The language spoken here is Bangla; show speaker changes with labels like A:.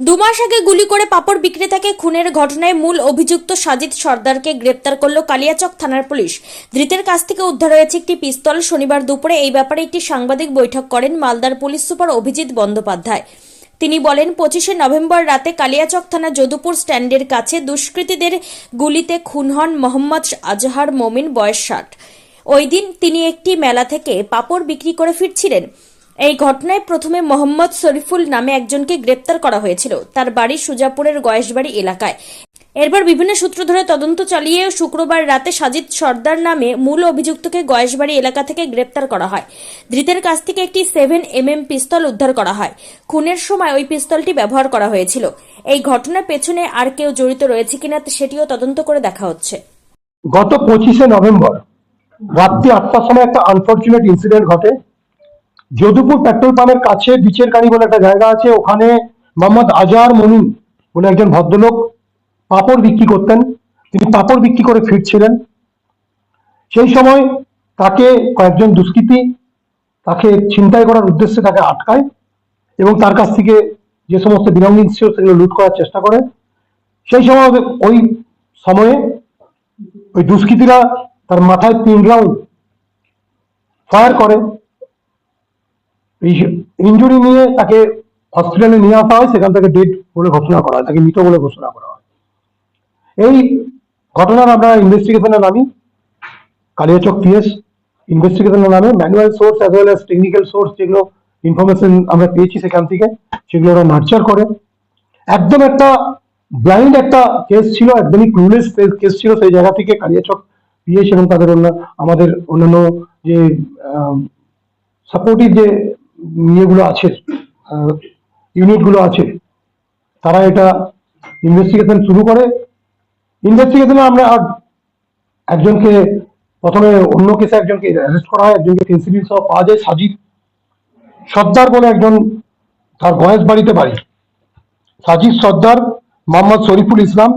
A: দু মাস আগে গুলি করে পাপড় বিক্রেতাকে খুনের ঘটনায় মূল অভিযুক্ত সাজিদ সর্দারকে গ্রেপ্তার করল কালিয়াচক থানার পুলিশ। ধৃতের কাছ থেকে উদ্ধার হয়েছে একটি পিস্তল। শনিবার দুপুরে এই ব্যাপারে একটি সাংবাদিক বৈঠক করেন মালদার পুলিশ সুপার অভিজিৎ বন্দ্যোপাধ্যায়। তিনি বলেন, পঁচিশে নভেম্বর রাতে কালিয়াচক থানা যদুপুর স্ট্যান্ডের কাছে দুষ্কৃতীদের গুলিতে খুন হন মোহাম্মদ আজহার মমিন, বয়স ষাট। ওই দিন তিনি একটি মেলা থেকে পাপড় বিক্রি করে ফিরছিলেন। এই ঘটনায় প্রথমে মোহাম্মদ শরীফুল নামে একজনকে গ্রেপ্তার করা হয়েছিল। তার বাড়ি সুজাপুরের গয়েশবাড়ি এলাকায়। এরপর বিভিন্ন সূত্র ধরে তদন্ত চালিয়ে শুক্রবার রাতে সাজিদ সর্দার নামে মূল অভিযুক্তকে গয়েশবাড়ি এলাকা থেকে গ্রেপ্তার করা হয়। ধৃতের কাছ থেকে একটি সেভেন এম এম পিস্তল উদ্ধার করা হয়। খুনের সময় ওই পিস্তলটি ব্যবহার করা হয়েছিল। এই ঘটনার পেছনে আর কেউ জড়িত রয়েছে কিনা সেটিও তদন্ত করে দেখা হচ্ছে।
B: গত পঁচিশে নভেম্বর রাত্রি আটটার সময় একটা আনফর্চুনেট ইনসিডেন্ট ঘটে। যদুপুর পেট্রোল পাম্পের কাছে বিচের কানি বলে একটা জায়গা আছে, ওখানে মোহাম্মদ আজহার মনিন বলে একজন ভদ্রলোক পাপড় বিক্রি করতেন। তিনি পাপড় বিক্রি করে ফিরছিলেন। সেই সময় তাকে কয়েকজন দুষ্কৃতী তাকে ছিনতাই করার উদ্দেশ্যে তাকে আটকায় এবং তার কাছ থেকে যে সমস্ত বিলঙ্গিং ছিল সেগুলো লুট করার চেষ্টা করে। সেই সময় ওই সময়ে ওই দুষ্কৃতীরা তার মাথায় তিন রাউন্ড ফায়ার করে। ইঞ্জুরি নিয়ে তাকে হসপিটালে নিয়ে আসা হয়, সেখান থেকে ডেড বলে ঘোষণা করা হয়, তাকে মৃত বলে ঘোষণা করা হয়। এই ঘটনার আমরা ইনভেস্টিগেশনে নামি। কালিয়াচক পিএস ইনভেস্টিগেশনের নামে। Manual source as well as technical source যেগুলো ইনফরমেশন আমরা পেয়েছি সেখান থেকে, সেগুলো ওরা নার্চার করে। একদম একটা ব্লাইন্ড একটা কেস ছিল, একদমই ক্লুলেস কেস ছিল সেই জায়গা থেকে কালিয়াচক পিএস এবং তাদের অন্য, আমাদের অন্যান্য যে সাপোর্টিভ যে ইয়েগুলো আছে ইউনিটগুলো আছে, তারা এটা ইনভেস্টিগেশন শুরু করে। ইনভেস্টিগেশনে আমরা একজনকে, প্রথমে অন্য কেসে একজনকে অ্যারেস্ট করা হয়, একজনকে ফেন্সিডিল সহ পাওয়া যায়, সাজিদ। সর্দার বলে একজন, তার বয়স বাড়িতে বাড়ি। সাজিদ সর্দার মোহাম্মদ শরীফুল ইসলাম।